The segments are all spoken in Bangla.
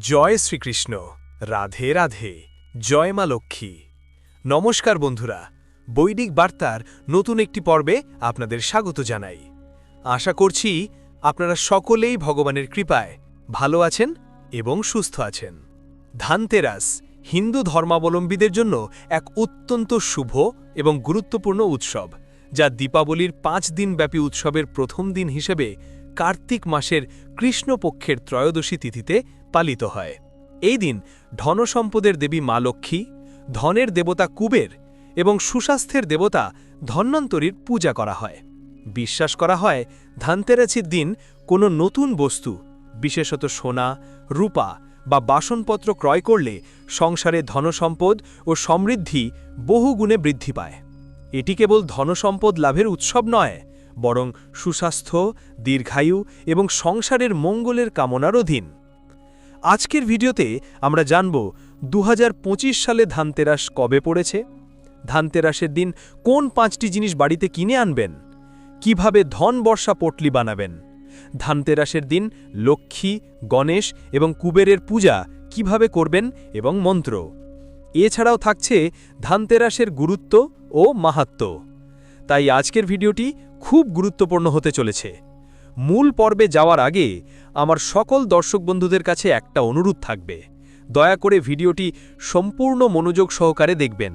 জয় শ্রীকৃষ্ণ, রাধে রাধে, জয় মা লক্ষ্মী। নমস্কার বন্ধুরা, বৈদিক বার্তার নতুন একটি পর্বে আপনাদের স্বাগত জানাই। আশা করছি আপনারা সকলেই ভগবানের কৃপায় ভালো আছেন এবং সুস্থ আছেন। ধানতেরাস হিন্দু ধর্মাবলম্বীদের জন্য এক অত্যন্ত শুভ এবং গুরুত্বপূর্ণ উৎসব, যা দীপাবলির পাঁচ দিনব্যাপী উৎসবের প্রথম দিন হিসেবে কার্তিক মাসের কৃষ্ণপক্ষের ত্রয়োদশী তিথিতে পালিত হয়। এই দিন ধনসম্পদের দেবী মা লক্ষ্মী, ধনের দেবতা কুবের এবং সুস্বাস্থ্যের দেবতা ধন্বন্তরীর পূজা করা হয়। বিশ্বাস করা হয় ধানতেরাছির দিন কোনো নতুন বস্তু, বিশেষত সোনা, রূপা বা বাসনপত্র ক্রয় করলে সংসারে ধনসম্পদ ও সমৃদ্ধি বহুগুণে বৃদ্ধি পায়। এটি কেবল ধনসম্পদ লাভের উৎসব নয়, বরং সুস্বাস্থ্য, দীর্ঘায়ু এবং সংসারের মঙ্গলের কামনার অধীন আজকের ভিডিওতে আমরা জানব দু হাজার পঁচিশ সালে ধানতেরাস কবে পড়েছে, ধানতেরাসের দিন কোন পাঁচটি জিনিস বাড়িতে কিনে আনবেন, কীভাবে ধন বর্ষা পটলি বানাবেন, ধানতেরাসের দিন লক্ষ্মী, গণেশ এবং কুবেরের পূজা কীভাবে করবেন এবং মন্ত্র। এছাড়াও থাকছে ধানতেরাসের গুরুত্ব ও মাহাত্ম্য তাই আজকের ভিডিওটি খুব গুরুত্বপূর্ণ হতে চলেছে। মূল পর্বে যাওয়ার আগে আমার সকল দর্শক বন্ধুদের কাছে একটা অনুরোধ থাকবে। দয়া করে ভিডিওটি সম্পূর্ণ মনোযোগ সহকারে দেখবেন।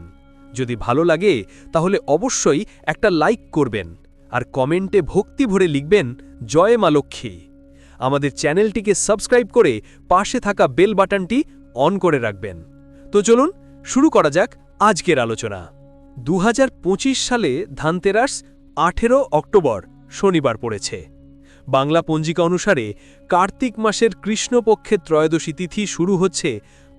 যদি ভালো লাগে, তাহলে অবশ্যই একটা লাইক করবেন আর কমেন্টে ভক্তি ভরে লিখবেন, জয় মা লক্ষ্মী। আমাদের চ্যানেলটিকে সাবস্ক্রাইব করে পাশে থাকা বেল বাটনটি অন করে রাখবেন। তো চলুন, শুরু করা যাক আজকের আলোচনা। দু হাজার পঁচিশ সালে ধানতেরাস আঠেরো অক্টোবর শনিবার পড়েছে। বাংলা পঞ্জিকা অনুসারে কার্তিক মাসের কৃষ্ণপক্ষের ত্রয়োদশী তিথি শুরু হচ্ছে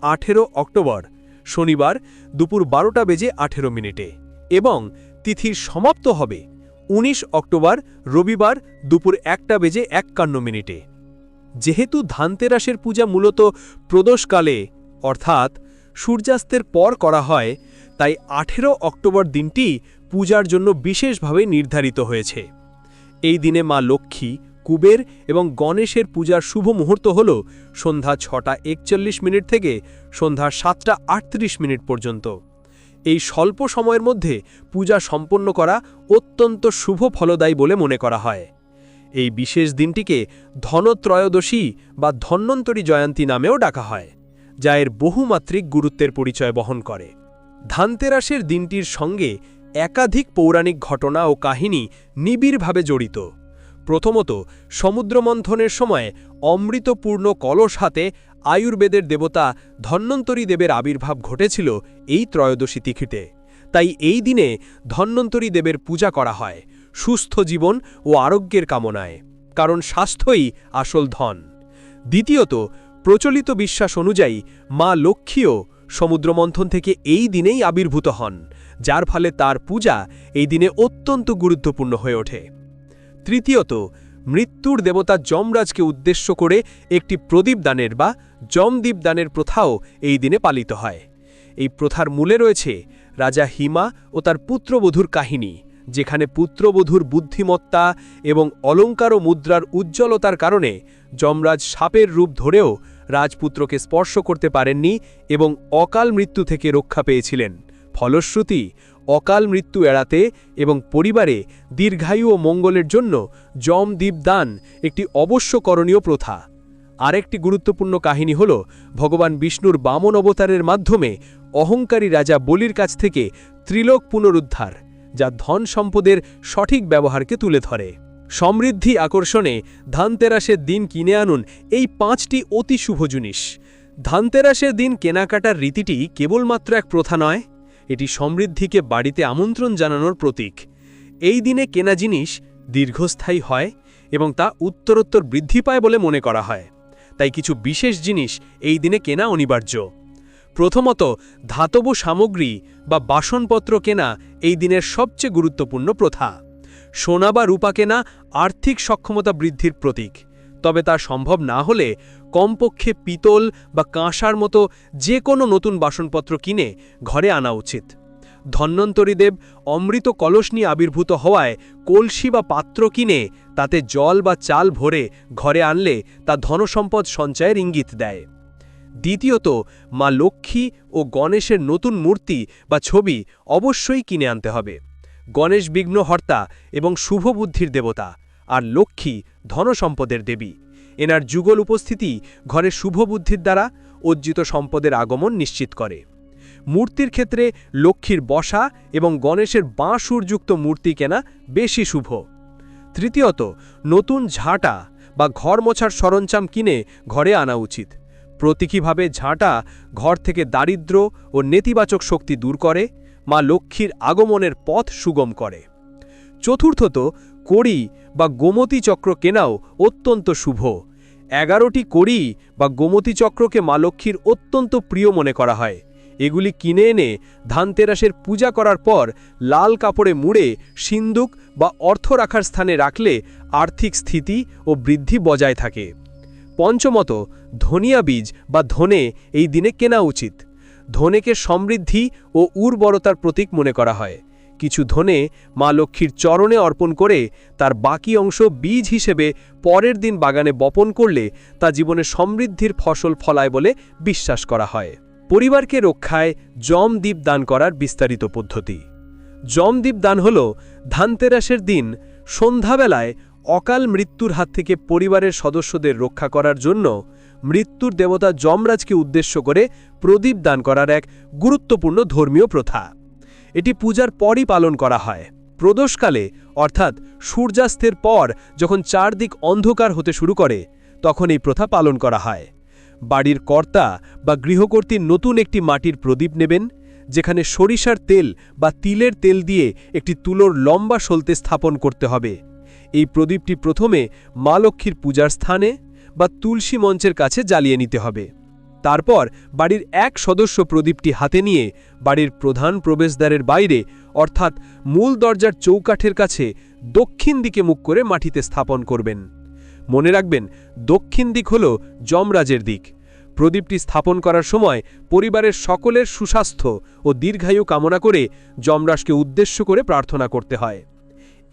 আঠেরো অক্টোবর। শনিবার দুপুর বারোটা বেজে আঠেরো মিনিটে এবং তিথির সমাপ্ত হবে ১৯ অক্টোবর রবিবার দুপুর একটা বেজে একান্ন মিনিটে। যেহেতু ধানতেরাসের পূজা মূলত প্রদোষকালে, অর্থাৎ সূর্যাস্তের পর করা হয়, তাই আঠেরো অক্টোবর দিনটি পূজার জন্য বিশেষভাবে নির্ধারিত হয়েছে। এই দিনে মা লক্ষ্মী কুবের এবং গণেশের পূজার শুভ মুহূর্ত হল সন্ধ্যা ছটা একচল্লিশ মিনিট থেকে সন্ধ্যা সাতটা আটত্রিশ মিনিট পর্যন্ত। এই স্বল্প সময়ের মধ্যে পূজা সম্পন্ন করা অত্যন্ত শুভ ফলদায়ী বলে মনে করা হয়। এই বিশেষ দিনটিকে ধনত্রয়োদশী বা ধন্বন্তরী জয়ন্তী নামেও ডাকা হয়, যা এর বহুমাত্রিক গুরুত্বের পরিচয় বহন করে। ধানতেরাসের দিনটির সঙ্গে একাধিক পৌরাণিক ঘটনা ও কাহিনী নিবিড়ভাবে জড়িত। প্রথমত, সমুদ্রমন্থনের সময় অমৃতপূর্ণ কলস হাতে আয়ুর্বেদের দেবতা ধন্বন্তরী দেবের আবির্ভাব ঘটেছিল এই ত্রয়োদশী তিথিতে। তাই এই দিনে ধন্বন্তরী দেবের পূজা করা হয়, সুস্থ জীবন ও আরোগ্যের কামনায়, কারণ স্বাস্থ্যই আসল ধন। দ্বিতীয়ত, প্রচলিত বিশ্বাস অনুযায়ী মা লক্ষ্মীও সমুদ্রমন্থন থেকে এই দিনেই আবির্ভূত হন, যার ফলে তার পূজা এই দিনে অত্যন্ত গুরুত্বপূর্ণ হয়ে ওঠে। তৃতীয়ত, মৃত্যুর দেবতা যমরাজকে উদ্দেশ্য করে একটি প্রদীপ দানের বা যমদীপ দানের প্রথাও এই দিনে পালিত হয়। এই প্রথার মূলে রয়েছে রাজা হিমা ও তার পুত্রবধূর কাহিনী, যেখানে পুত্রবধূর বুদ্ধিমত্তা এবং অলঙ্কার ও মুদ্রার উজ্জ্বলতার কারণে যমরাজ সাপের রূপ ধরেও রাজপুত্রকে স্পর্শ করতে পারেননি এবং অকাল মৃত্যু থেকে রক্ষা পেয়েছিলেন। ফলশ্রুতি অকাল মৃত্যু এড়াতে এবং পরিবারে দীর্ঘায়ু ও মঙ্গলের জন্য যম দীপদান একটি অবশ্য করণীয় প্রথা। আরেকটি গুরুত্বপূর্ণ কাহিনী হল ভগবান বিষ্ণুর বামন অবতারের মাধ্যমে অহংকারী রাজা বলির কাছ থেকে ত্রিলোক পুনরুদ্ধার, যা ধন সম্পদের সঠিক ব্যবহারকে তুলে ধরে। সমৃদ্ধি আকর্ষণে ধানতেরাসের দিন কিনে আনুন এই পাঁচটি অতি শুভ জিনিস। ধানতেরাসের দিন কেনাকাটার রীতিটি কেবলমাত্র এক প্রথা নয় এটি সমৃদ্ধিকে বাড়িতে আমন্ত্রণ জানানোর প্রতীক। এই দিনে কেনা জিনিস দীর্ঘস্থায়ী হয় এবং তা উত্তরোত্তর বৃদ্ধি পায় বলে মনে করা হয়। তাই কিছু বিশেষ জিনিস এই দিনে কেনা অনিবার্য। প্রথমত, ধাতব সামগ্রী বা বাসনপত্র কেনা এই দিনের সবচেয়ে গুরুত্বপূর্ণ প্রথা। সোনা বা রূপা কেনা আর্থিক সক্ষমতা বৃদ্ধির প্রতীক। তবে তা সম্ভব না হলে কমপক্ষে পিতল বা কাঁসার মতো যে কোনো নতুন বাসনপত্র কিনে ঘরে আনা উচিত। ধন্বন্তরীদেব অমৃত কলস নিয়ে আবির্ভূত হওয়ায় কলসি বা পাত্র কিনে তাতে জল বা চাল ভরে ঘরে আনলে তা ধনসম্পদ সঞ্চয়ের ইঙ্গিত দেয়। দ্বিতীয়ত, মা লক্ষ্মী ও গণেশের নতুন মূর্তি বা ছবি অবশ্যই কিনে আনতে হবে। গণেশ বিঘ্নহর্তা এবং শুভ বুদ্ধির দেবতা। আর লক্ষ্মী ধনসম্পদের দেবী। এনার যুগল উপস্থিতি ঘরে শুভ বুদ্ধির দ্বারা অর্জিত সম্পদের আগমন নিশ্চিত করে। মূর্তির ক্ষেত্রে লক্ষ্মীর বসা এবং গণেশের বাঁশুরযুক্ত মূর্তি কেনা বেশি শুভ। তৃতীয়ত, নতুন ঝাঁটা বা ঘর মোছার সরঞ্জাম কিনে ঘরে আনা উচিত। প্রতীকীভাবে ঝাঁটা ঘর থেকে দারিদ্র ও নেতিবাচক শক্তি দূর করে, মা লক্ষ্মীর আগমনের পথ সুগম করে। চতুর্থত কড়ি বা গোমতী চক্র কেনাও অত্যন্ত শুভ। এগারোটি কড়ি বা গোমতী চক্রকে মা লক্ষ্মীর অত্যন্ত প্রিয় মনে করা হয়। এগুলি কিনে এনে ধানতেরাসের পূজা করার পর লাল কাপড়ে মুড়ে সিন্দুক বা অর্থ রাখার স্থানে রাখলে আর্থিক স্থিতি ও বৃদ্ধি বজায় থাকে। পঞ্চমত, ধনিয়া বীজ বা ধনে এই দিনে কেনা উচিত। ধনেকে সমৃদ্ধি ও উর্বরতার প্রতীক মনে করা হয়। কিছু ধনে মা লক্ষ্মীর চরণে অর্পণ করে তার বাকি অংশ বীজ হিসেবে পরের দিন বাগানে বপন করলে তা জীবনে সমৃদ্ধির ফসল ফলায় বলে বিশ্বাস করা হয়। পরিবারকে রক্ষায় জমদ্বীপ দান করার বিস্তারিত পদ্ধতি। জমদ্বীপ দান হল ধানতেরাসের দিন সন্ধ্যাবেলায় অকাল মৃত্যুর হাত থেকে পরিবারের সদস্যদের রক্ষা করার জন্য মৃত্যুর দেবতা যমরাজকে উদ্দেশ্য করে প্রদীপ দান করার এক গুরুত্বপূর্ণ ধর্মীয় প্রথা। এটি পূজার পরই পালন করা হয়। প্রদোষকালে, অর্থাৎ সূর্যাস্তের পর যখন চারদিক অন্ধকার হতে শুরু করে, তখন এই প্রথা পালন করা হয়। বাড়ির কর্তা বা গৃহকর্তীর নতুন একটি মাটির প্রদীপ নেবেন, যেখানে সরিষার তেল বা তিলের তেল দিয়ে একটি তুলোর লম্বা সলতে স্থাপন করতে হবে। এই প্রদীপটি প্রথমে মা লক্ষ্মীর পূজার স্থানে বা তুলসী মঞ্চের কাছে জ্বালিয়ে নিতে হবে। তারপর বাড়ির এক সদস্য প্রদীপটি হাতে নিয়ে বাড়ির প্রধান প্রবেশদ্বারের বাইরে, অর্থাৎ মূল দরজার চৌকাঠের কাছে, দক্ষিণ দিকে মুখ করে মাটিতে স্থাপন করবেন। মনে রাখবেন, দক্ষিণ দিক হল যমরাজের দিক। প্রদীপটি স্থাপন করার সময় পরিবারের সকলের সুস্বাস্থ্য ও দীর্ঘায়ু কামনা করে যমরাজকে উদ্দেশ্য করে প্রার্থনা করতে হয়।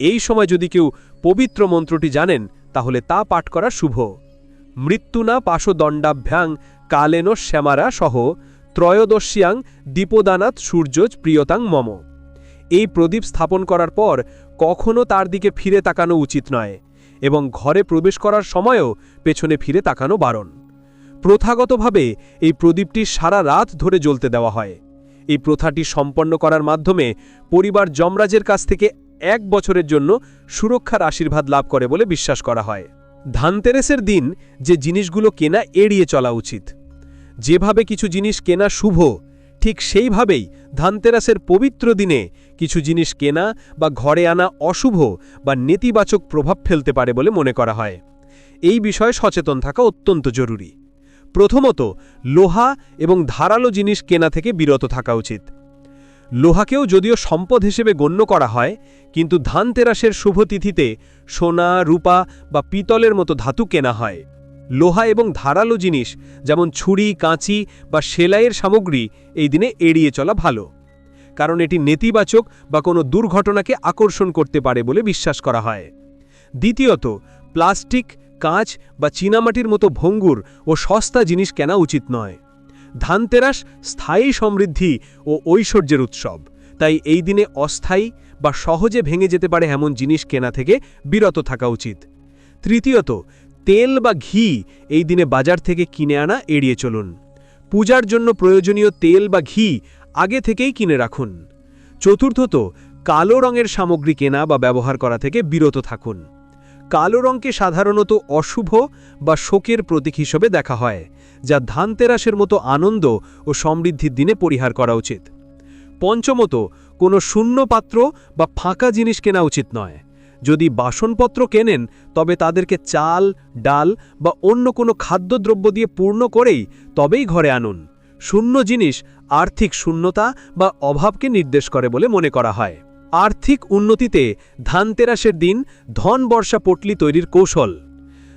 এই সময় যদি কেউ পবিত্র মন্ত্রটি জানেন, তাহলে তা পাঠ করা শুভ। মৃত্যু না পাশদণ্ডাভ্যাং কালেন শ্যামারা সহ ত্রয়োদশ্যাং দীপদানাত সূর্যজ প্রিয়তাং মম। এই প্রদীপ স্থাপন করার পর কখনও তার দিকে ফিরে তাকানো উচিত নয় এবং ঘরে প্রবেশ করার সময়ও পেছনে ফিরে তাকানো বারণ। প্রথাগতভাবে এই প্রদীপটি সারা রাত ধরে জ্বলতে দেওয়া হয়। এই প্রথাটি সম্পন্ন করার মাধ্যমে পরিবার যমরাজের কাছ থেকে এক বছরের জন্য সুরক্ষার আশীর্বাদ লাভ করে বলে বিশ্বাস করা হয়। ধানতেরেসের দিন যে জিনিসগুলো কেনা এড়িয়ে চলা উচিত। যেভাবে কিছু জিনিস কেনা শুভ, ঠিক সেইভাবেই ধানতেরাসের পবিত্র দিনে কিছু জিনিস কেনা বা ঘরে আনা অশুভ বা নেতিবাচক প্রভাব ফেলতে পারে বলে মনে করা হয়। এই বিষয়ে সচেতন থাকা অত্যন্ত জরুরি। প্রথমত, লোহা এবং ধারালো জিনিস কেনা থেকে বিরত থাকা উচিত। লোহাকেও যদিও সম্পদ হিসেবে গণ্য করা হয়, কিন্তু ধানতেরাসের শুভতিথিতে সোনা, রূপা বা পিতলের মতো ধাতু কেনা হয়। লোহা এবং ধারালো জিনিস, যেমন ছুরি, কাঁচি বা সেলাইয়ের সামগ্রী, এই দিনে এড়িয়ে চলা ভালো। কারণ এটি নেতিবাচক বা কোনো দুর্ঘটনাকে আকর্ষণ করতে পারে বলে বিশ্বাস করা হয়। দ্বিতীয়ত, প্লাস্টিক, কাঁচ বা চীনামাটির মতো ভঙ্গুর ও সস্তা জিনিস কেনা উচিত নয়। ধানতেরাস স্থায়ী সমৃদ্ধি ও ঐশ্বর্যের উৎসব। তাই এই দিনে অস্থায়ী বা সহজে ভেঙে যেতে পারে এমন জিনিস কেনা থেকে বিরত থাকা উচিত। তৃতীয়ত তেল বা ঘি এই দিনে বাজার থেকে কিনে আনা এড়িয়ে চলুন। পূজার জন্য প্রয়োজনীয় তেল বা ঘি আগে থেকেই কিনে রাখুন। চতুর্থত, কালো রঙের সামগ্রী কেনা বা ব্যবহার করা থেকে বিরত থাকুন। কালো রঙকে সাধারণত অশুভ বা শোকের প্রতীক হিসেবে দেখা হয়, যা ধানতেরাসের মতো আনন্দ ও সমৃদ্ধির দিনে পরিহার করা উচিত। পঞ্চমত, কোনো শূন্য পাত্র বা ফাঁকা জিনিস কেনা উচিত নয়। যদি বাসনপত্র কেনেন, তবে তাদেরকে চাল, ডাল বা অন্য কোনো খাদ্যদ্রব্য দিয়ে পূর্ণ করেই তবেই ঘরে আনুন। শূন্য জিনিস আর্থিক শূন্যতা বা অভাবকে নির্দেশ করে বলে মনে করা হয়। আর্থিক উন্নতিতে ধানতেরাসের দিন ধন বর্ষা পটলি তৈরির কৌশল।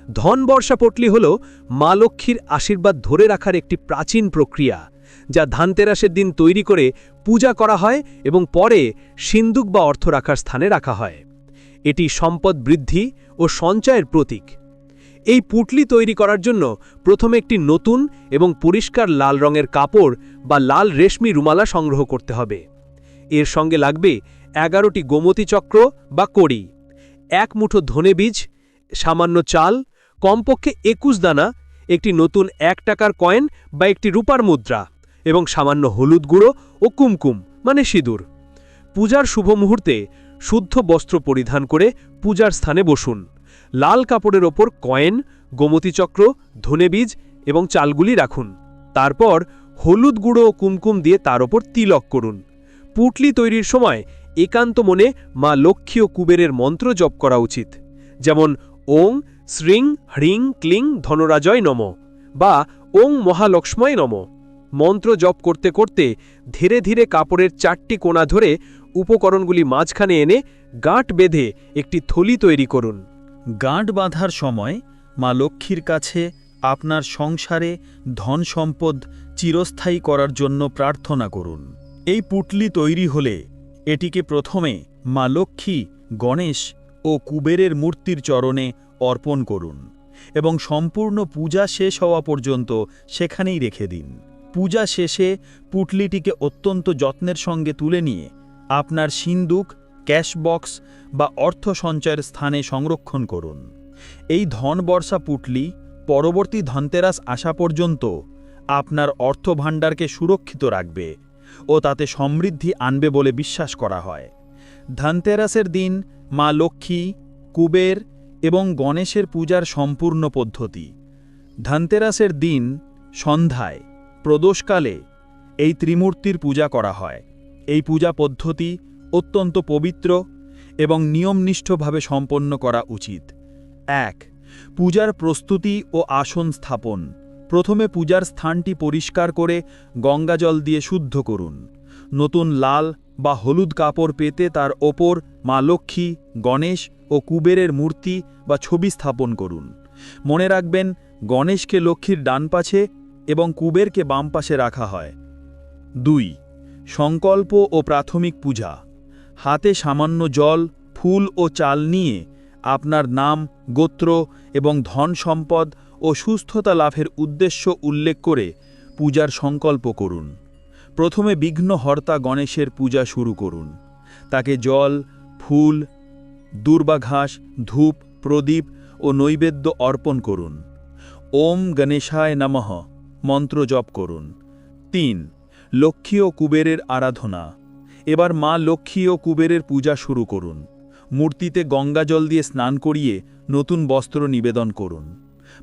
ধন বর্ষা পটলি হল মা লক্ষ্মীর আশীর্বাদ ধরে রাখার একটি প্রাচীন প্রক্রিয়া, যা ধানতেরাসের দিন তৈরি করে পূজা করা হয় এবং পরে সিন্দুক বা অর্থ রাখার স্থানে রাখা হয়। এটি সম্পদ বৃদ্ধি ও সঞ্চয়ের প্রতীক। এই পুটলি তৈরি করার জন্য প্রথমে একটি নতুন এবং পরিষ্কার লাল রঙের কাপড় বা লাল রেশমি রুমালা সংগ্রহ করতে হবে। এর সঙ্গে লাগবে এগারোটি গোমতী চক্র বা কড়ি, এক মুঠো ধনে বীজ, সামান্য চাল, কমপক্ষে একুশ দানা, একটি নতুন এক টাকার কয়েন বা একটি রূপার মুদ্রা এবং সামান্য হলুদ গুঁড়ো ও কুমকুম মানে সিঁদুর। পূজার শুভ মুহূর্তে শুদ্ধ বস্ত্র পরিধান করে পূজার স্থানে বসুন। লাল কাপড়ের ওপর কয়েন গোমতী চক্র ধনে বীজ এবং চালগুলি রাখুন। তারপর হলুদ গুঁড়ো ও কুমকুম দিয়ে তার ওপর তিলক করুন। পুটলি তৈরির সময় একান্ত মনে মা লক্ষ্মী ও কুবেরের মন্ত্র জপ করা উচিত। যেমন, ওং শ্রিং হ্রিং ক্লিং ধনরাজয় নম বা ওং মহালক্ষ্ময় নম। মন্ত্র জপ করতে করতে ধীরে ধীরে কাপড়ের চারটি কোণা ধরে উপকরণগুলি মাঝখানে এনে গাঁট বেঁধে একটি থলি তৈরি করুন। গাঁট বাঁধার সময় মা লক্ষ্মীর কাছে আপনার সংসারে ধন সম্পদ চিরস্থায়ী করার জন্য প্রার্থনা করুন। এই পুটলি তৈরি হলে এটিকে প্রথমে মা লক্ষ্মী, গণেশ ও কুবেরের মূর্তির চরণে অর্পণ করুন এবং সম্পূর্ণ পূজা শেষ হওয়া পর্যন্ত সেখানেই রেখে দিন। পূজা শেষে পুটলিটিকে অত্যন্ত যত্নের সঙ্গে তুলে নিয়ে আপনার সিন্দুক ক্যাশ বক্স বা অর্থ সঞ্চয়ের স্থানে সংরক্ষণ করুন। এই ধন বর্ষা পুটলি পরবর্তী ধনতেরাস আসা পর্যন্ত আপনার অর্থভাণ্ডারকে সুরক্ষিত রাখবে ও তাতে সমৃদ্ধি আনবে বলে বিশ্বাস করা হয়। ধনতেরাসের দিন মা লক্ষ্মী, কুবের এবং গণেশের পূজার সম্পূর্ণ পদ্ধতি। ধনতেরাসের দিন সন্ধ্যায়, প্রদোষকালে এই ত্রিমূর্তির পূজা করা হয়। এই পূজা পদ্ধতি অত্যন্ত পবিত্র এবং নিয়মনিষ্ঠভাবে সম্পন্ন করা উচিত। এক, পূজার প্রস্তুতি ও আসন স্থাপন। প্রথমে পূজার স্থানটি পরিষ্কার করে গঙ্গাজল দিয়ে শুদ্ধ করুন। নতুন লাল বা হলুদ কাপড় পেতে তার ওপর মা লক্ষ্মী, গণেশ ও কুবেরের মূর্তি বা ছবি স্থাপন করুন। মনে রাখবেন, গণেশকে লক্ষ্মীর ডান পাশে এবং কুবেরকে বাম পাশে রাখা হয়। দুই সংকল্প ও প্রাথমিক পূজা। হাতে সামান্য জল, ফুল ও চাল নিয়ে আপনার নাম, গোত্র এবং ধন সম্পদ ও সুস্থতা লাভের উদ্দেশ্য উল্লেখ করে পূজার সংকল্প করুন। প্রথমে বিঘ্নহর্তা গণেশের পূজা শুরু করুন। তাকে জল, ফুল, দুর্বাঘাস, ধূপ, প্রদীপ ও নৈবেদ্য অর্পণ করুন। ওম গণেশায় নমঃ। মন্ত্র জপ করুন। তিন লক্ষ্মী ও কুবেরের আরাধনা। এবার মা লক্ষ্মী ও কুবেরের পূজা শুরু করুন। মূর্তিতে গঙ্গাজল দিয়ে স্নান করিয়ে নতুন বস্ত্র নিবেদন করুন।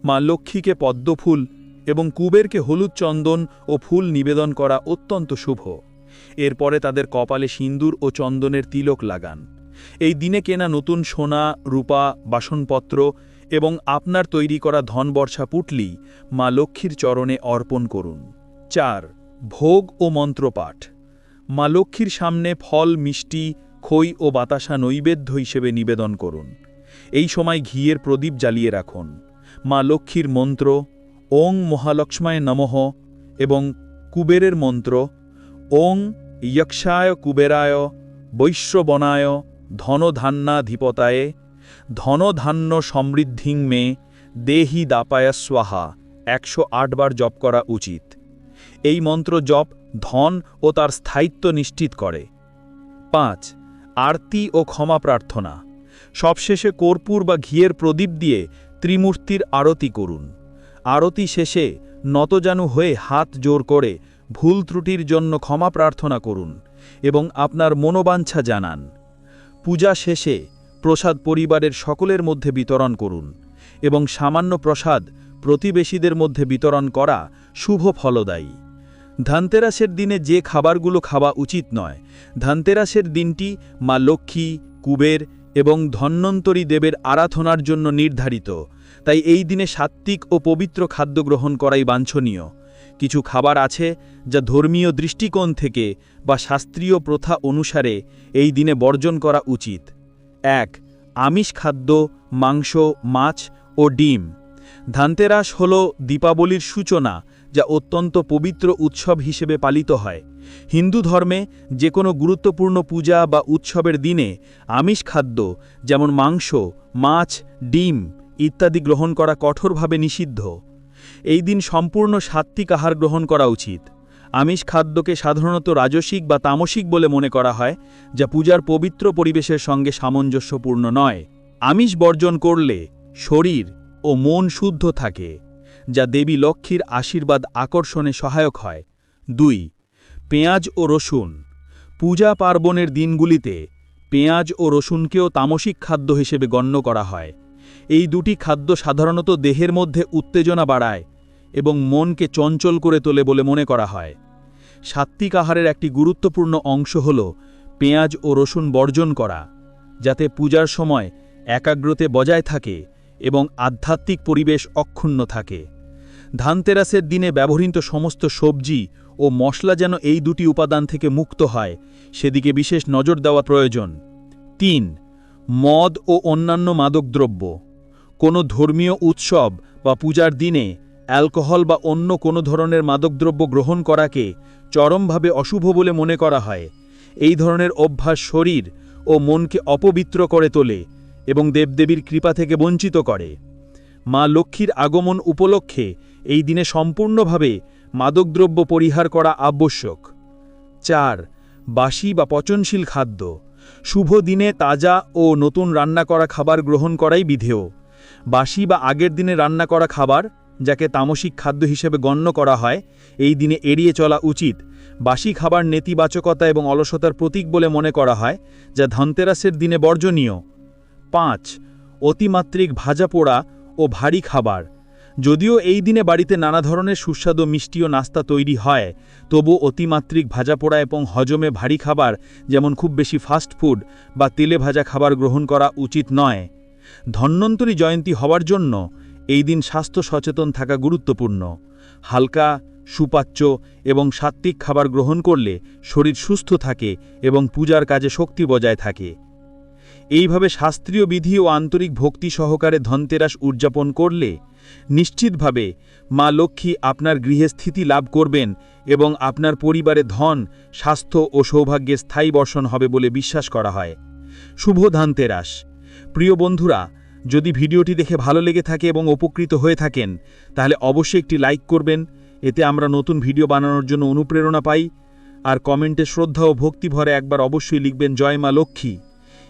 মা লক্ষ্মীকে পদ্মফুল এবং কুবেরকে হলুদ চন্দন ও ফুল নিবেদন করা অত্যন্ত শুভ। এরপরে তাদের কপালে সিন্দুর ও চন্দনের তিলক লাগান। এই দিনে কেনা নতুন সোনা, রূপা, বাসনপত্র এবং আপনার তৈরি করা ধনবর্ষা পুটলি মা লক্ষ্মীর চরণে অর্পণ করুন। চার ভোগ ও মন্ত্রপাঠ। মা লক্ষ্মীর সামনে ফল, মিষ্টি, খই ও বাতাসা নৈবেদ্য হিসেবে নিবেদন করুন। এই সময় ঘিয়ের প্রদীপ জ্বালিয়ে রাখুন। মা লক্ষ্মীর মন্ত্র, ওং মহালক্ষ্মায় নমঃ এবং কুবেরের মন্ত্র, ওং ইয়ক্ষায় কুবেরায় বৈশ্রবনায় ধনধান্যাধিপতায়ে ধনধান্য সমৃদ্ধিং মে দেহি দাপায়া স্বাহা। একশো বার জপ করা উচিত। এই মন্ত্র জপ, ধন ও তার স্থায়িত্ব নিশ্চিত করে। পাঁচ, আরতি ও ক্ষমা প্রার্থনা। সবশেষে কর্পূর বা ঘিয়ের প্রদীপ দিয়ে ত্রিমূর্তির আরতি করুন। আরতি শেষে নতজানু হয়ে হাত জোর করে ভুল ত্রুটির জন্য ক্ষমা প্রার্থনা করুন এবং আপনার মনোবাঞ্ছা জানান। পূজা শেষে প্রসাদ পরিবারের সকলের মধ্যে বিতরণ করুন এবং সামান্য প্রসাদ প্রতিবেশীদের মধ্যে বিতরণ করা শুভ ফলদায়ী। ধানতেরাসের দিনে যে খাবারগুলো খাওয়া উচিত নয়, ধানতেরাসের দিনটি মা লক্ষ্মী, কুবের এবং ধন্বন্তরী দেবের আরাধনার জন্য নির্ধারিত। তাই এই দিনে সাত্ত্বিক ও পবিত্র খাদ্য গ্রহণ করাই বাঞ্ছনীয়। কিছু খাবার আছে যা ধর্মীয় দৃষ্টিকোণ থেকে বা শাস্ত্রীয় প্রথা অনুসারে এই দিনে বর্জন করা উচিত। এক, আমিষ খাদ্য, মাংস, মাছ ও ডিম। ধানতেরাস হল দীপাবলির সূচনা যা অত্যন্ত পবিত্র উৎসব হিসেবে পালিত হয়। হিন্দু ধর্মে যে কোনো গুরুত্বপূর্ণ পূজা বা উৎসবের দিনে আমিষ খাদ্য, যেমন মাংস, মাছ, ডিম ইত্যাদি গ্রহণ করা কঠোরভাবে নিষিদ্ধ। এই দিন সম্পূর্ণ সাত্ত্বিক আহার গ্রহণ করা উচিত। আমিষ খাদ্যকে সাধারণত রাজসিক বা তামসিক বলে মনে করা হয়, যা পূজার পবিত্র পরিবেশের সঙ্গে সামঞ্জস্যপূর্ণ নয়। আমিষ বর্জন করলে শরীর ও মন শুদ্ধ থাকে। যা দেবী লক্ষ্মীর আশীর্বাদ আকর্ষণে সহায়ক হয়। দুই, পেঁয়াজ ও রসুন। পূজা পার্বণের দিনগুলিতে পেঁয়াজ ও রসুনকেও তামসিক খাদ্য হিসেবে গণ্য করা হয়। এই দুটি খাদ্য সাধারণত দেহের মধ্যে উত্তেজনা বাড়ায় এবং মনকে চঞ্চল করে তোলে বলে মনে করা হয়। সাত্ত্বিক আহারের একটি গুরুত্বপূর্ণ অংশ হল পেঁয়াজ ও রসুন বর্জন করা, যাতে পূজার সময় একাগ্রতে বজায় থাকে এবং আধ্যাত্মিক পরিবেশ অক্ষুণ্ণ থাকে। ধানতেরাসের দিনে ব্যবহৃত সমস্ত সবজি ও মশলা যেন এই দুটি উপাদান থেকে মুক্ত হয়, সেদিকে বিশেষ নজর দেওয়া প্রয়োজন। তিন, মদ ও অন্যান্য মাদকদ্রব্য। কোনো ধর্মীয় উৎসব বা পূজার দিনে অ্যালকোহল বা অন্য কোনো ধরনের মাদকদ্রব্য গ্রহণ করাকে চরমভাবে অশুভ বলে মনে করা হয়। এই ধরনের অভ্যাস শরীর ও মনকে অপবিত্র করে তোলে এবং দেবদেবীর কৃপা থেকে বঞ্চিত করে। মা লক্ষ্মীর আগমন উপলক্ষে এই দিনে সম্পূর্ণভাবে মাদকদ্রব্য পরিহার করা আবশ্যক। চার, বাসি বা পচনশীল খাদ্য। শুভ দিনে তাজা ও নতুন রান্না করা খাবার গ্রহণ করাই বিধেয়। বাসি বা আগের দিনে রান্না করা খাবার, যাকে তামসিক খাদ্য হিসেবে গণ্য করা হয়, এই দিনে এড়িয়ে চলা উচিত। বাসি খাবার নেতিবাচকতা এবং অলসতার প্রতীক বলে মনে করা হয়, যা ধনতেরাসের দিনে বর্জনীয়। পাঁচ, অতিমাত্রিক ভাজা পোড়া ও ভারী খাবার। যদিও এই দিনে বাড়িতে নানা ধরনের সুস্বাদু মিষ্টি ও নাস্তা তৈরি হয়, তবু অতিমাত্রিক ভাজা পোড়া এবং হজমে ভারী খাবার, যেমন খুব বেশি ফাস্ট ফুড বা তেলে ভাজা খাবার গ্রহণ করা উচিত নয়। ধন্বন্তরী জয়ন্তী হওয়ার জন্য এই দিন স্বাস্থ্য সচেতন থাকা গুরুত্বপূর্ণ। হালকা, সুপাচ্য এবং সাত্ত্বিক খাবার গ্রহণ করলে শরীর সুস্থ থাকে এবং পূজার কাজে শক্তি বজায় থাকে। এইভাবে শাস্ত্রীয় বিধি ও আন্তরিক ভক্তি সহকারে ধনতেরাস উদযাপন করলে নিশ্চিতভাবে মা লক্ষ্মী আপনার গৃহে স্থিতি লাভ করবেন এবং আপনার পরিবারে ধন, স্বাস্থ্য ও সৌভাগ্যের স্থায়ী বর্ষণ হবে বলে বিশ্বাস করা হয়। শুভ ধানতেরাস। প্রিয় বন্ধুরা, যদি ভিডিওটি দেখে ভালো লেগে থাকে এবং উপকৃত হয়ে থাকেন, তাহলে অবশ্যই একটি লাইক করবেন। এতে আমরা নতুন ভিডিও বানানোর জন্য অনুপ্রেরণা পাই। আর কমেন্টে শ্রদ্ধা ও ভক্তি ভরে একবার অবশ্যই লিখবেন, জয় মা লক্ষ্মী।